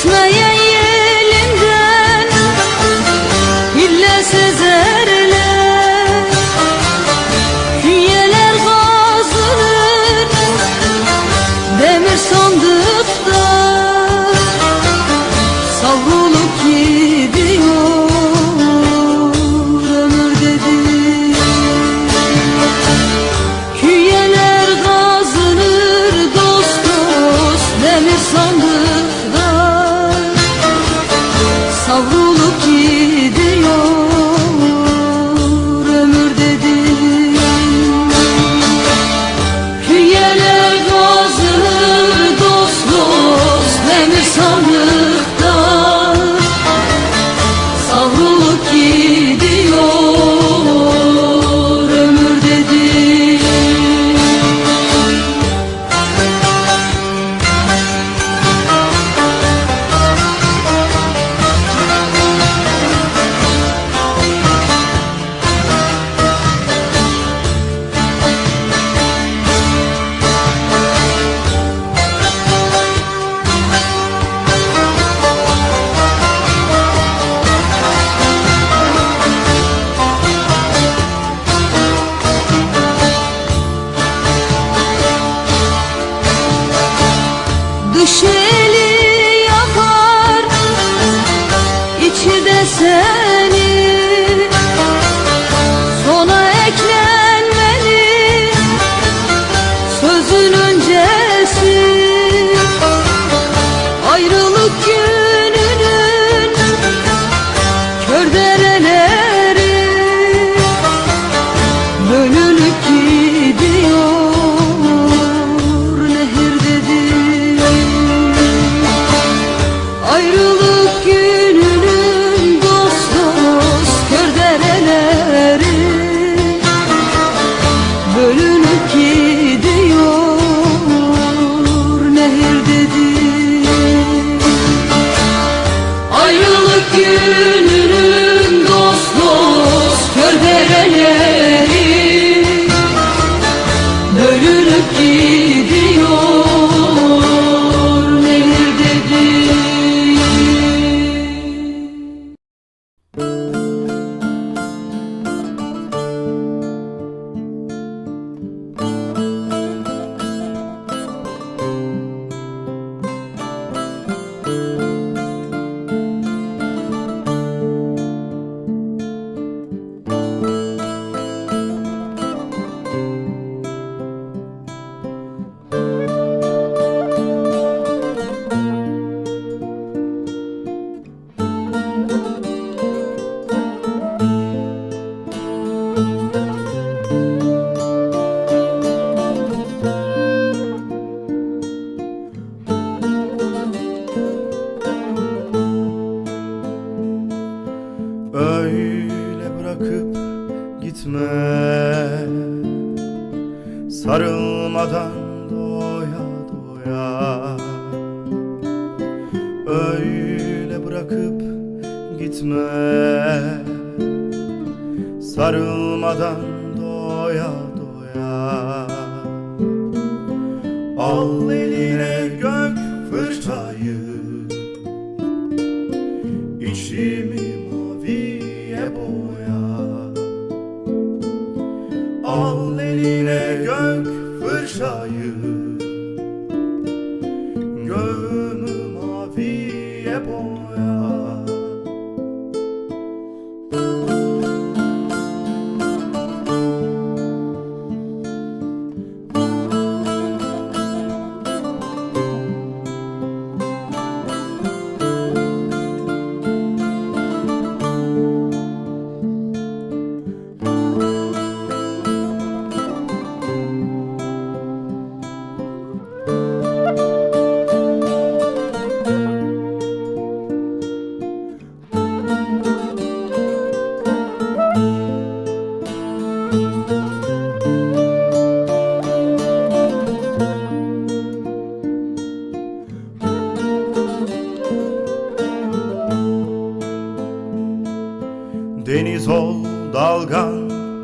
Düşmeyeyim gününün dost dost körberene bırakıp gitme. Sarılmadan doya doya. Al eline gök fırçayı. İçimi maviye boya. Al eline gök fırçayı. Göğümü maviye boya.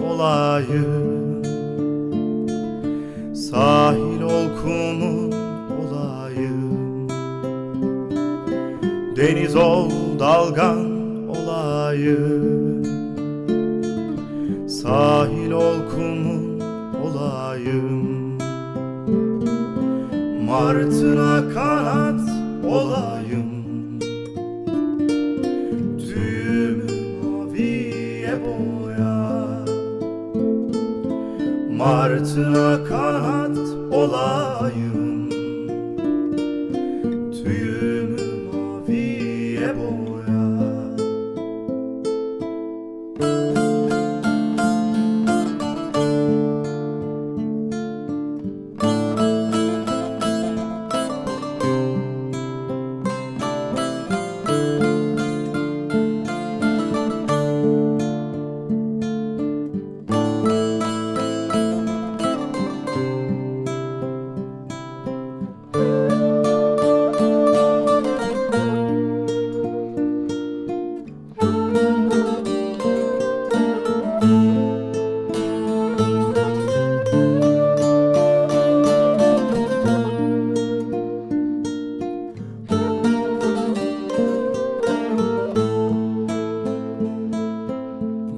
Olayım Sahil ol kumun olayım Deniz ol dalgan olayım Sahil ol kumun olayım Martına kanat olayım Martına kanat olayım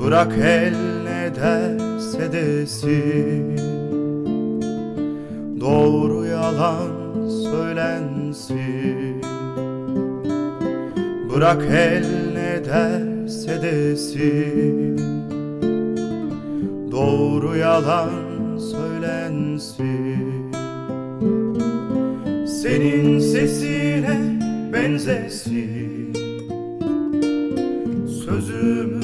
Bırak el ne derse desin. Doğru yalan söylensin. Bırak el ne derse desin. Doğru yalan söylensin. Senin sesine benzesin. Boy